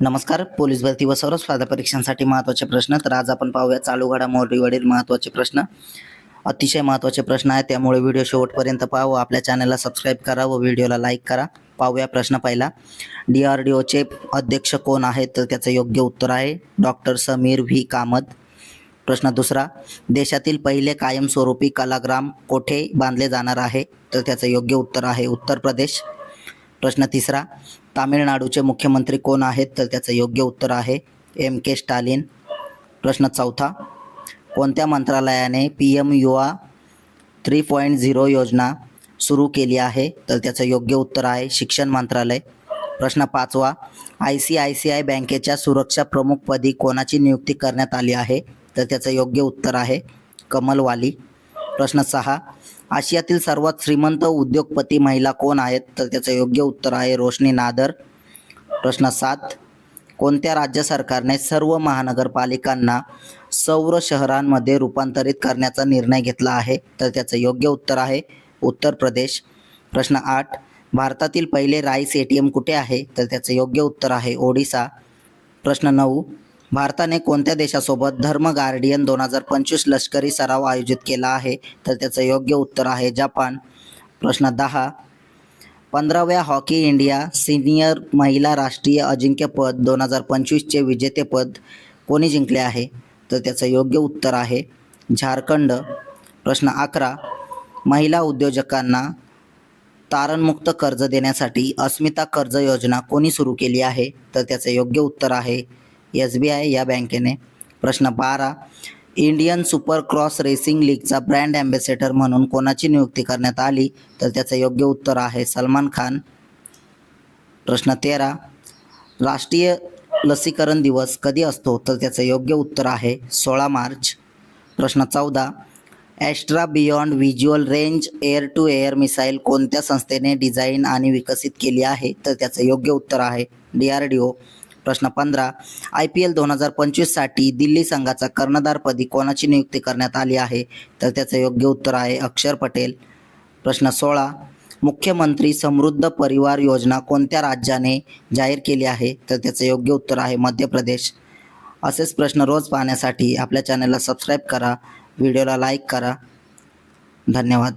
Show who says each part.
Speaker 1: नमस्कार. पोलीस भरती व सर्व स्पर्धा परीक्षांसाठी महत्त्वाचे प्रश्न तर आज आपण पाहूया चालू घडामोडीवरील महत्त्वाचे प्रश्न. अतिशय महत्त्वाचे प्रश्न आहेत त्यामुळे व्हिडिओ शेवटपर्यंत पहा व आपल्या चॅनलला सबस्क्राईब करा व व्हिडिओला लाईक करा. पाहूया प्रश्न पहिला. डी आर डी ओचे अध्यक्ष कोण आहेत तर त्याचं योग्य उत्तर आहे डॉक्टर समीर व्ही. कामत. प्रश्न दुसरा. देशातील पहिले कायमस्वरूपी कलाग्राम कोठे बांधले जाणार आहे तर त्याचं योग्य उत्तर आहे उत्तर प्रदेश. प्रश्न तिसरा तामिळनाडूचे मुख्यमंत्री कोण आहेत? तर त्याचं योग्य उत्तर आहे एम के स्टालिन. प्रश्न चौथा कोणत्या मंत्रालयाने P M Yuva three point zero योजना सुरू केली आहे? तर त्याचं योग्य उत्तर आहे शिक्षण मंत्रालय. प्रश्न पाचवा I C I C I बँकेच्या सुरक्षा प्रमुखपदी कोणाची नियुक्ती करण्यात आली आहे? तर त्याचं योग्य उत्तर आहे कमलवाली. प्रश्न सहा. आशियातील सर्वात श्रीमंत उद्योगपती महिला कोण आहेत? तर त्याचं योग्य उत्तर आहे रोशनी नादर. प्रश्न सात. कोणत्या राज्य सरकारने सर्व महानगरपालिकांना सौर शहरांमध्ये रूपांतरित करण्याचा निर्णय घेतला आहे? तर त्याचं योग्य उत्तर आहे उत्तर प्रदेश. प्रश्न आठ. भारतातील पहिले राईस ए टी एम कुठे आहे? तर त्याचं योग्य उत्तर आहे ओडिसा. प्रश्न नऊ. भारताने कोणत्या देशासोबत धर्म गार्डियन दोन हजार पंचवीस लष्करी सराव आयोजित केला आहे? तर त्याचं योग्य उत्तर आहे जपान. प्रश्न दहा. पंधराव्या हॉकी इंडिया सिनियर महिला राष्ट्रीय अजिंक्यपद दोन हजार पंचवीसचे विजेतेपद कोणी जिंकले आहे? तर त्याचं योग्य उत्तर आहे झारखंड. प्रश्न अकरा. महिला उद्योजकांना तारणमुक्त कर्ज देण्यासाठी अस्मिता कर्ज योजना कोणी सुरू केली आहे? तर त्याचं योग्य उत्तर आहे एस बी आय या बँकेने प्रश्न बारा. इंडियन सुपर क्रॉस रेसिंग लीगचा ब्रँड ॲम्बेसेडर म्हणून कोणाची नियुक्ती करण्यात आली? तर त्याचं योग्य उत्तर आहे सलमान खान. प्रश्न तेरा. राष्ट्रीय लसीकरण दिवस कधी असतो? तर त्याचं योग्य उत्तर आहे सोळा मार्च. प्रश्न चौदा. Astra beyond visual range air to air missile कोणत्या संस्थेने डिझाईन आणि विकसित केली आहे? तर त्याचं योग्य उत्तर आहे डी आर डी ओ. प्रश्न पंधरा. आय पी एल दोन हजार पंचवीससाठी दिल्ली संघाचा कर्णधारपदी कोणाची नियुक्ती करण्यात आली आहे? तर त्याचं योग्य उत्तर आहे अक्षर पटेल. प्रश्न सोळा. मुख्यमंत्री समृद्ध परिवार योजना कोणत्या राज्याने जाहीर केली आहे? तर त्याचं योग्य उत्तर आहे मध्य प्रदेश. असेच प्रश्न रोज पाहण्यासाठी आपल्या चॅनलला सबस्क्राईब करा व्हिडिओला लाईक करा. धन्यवाद.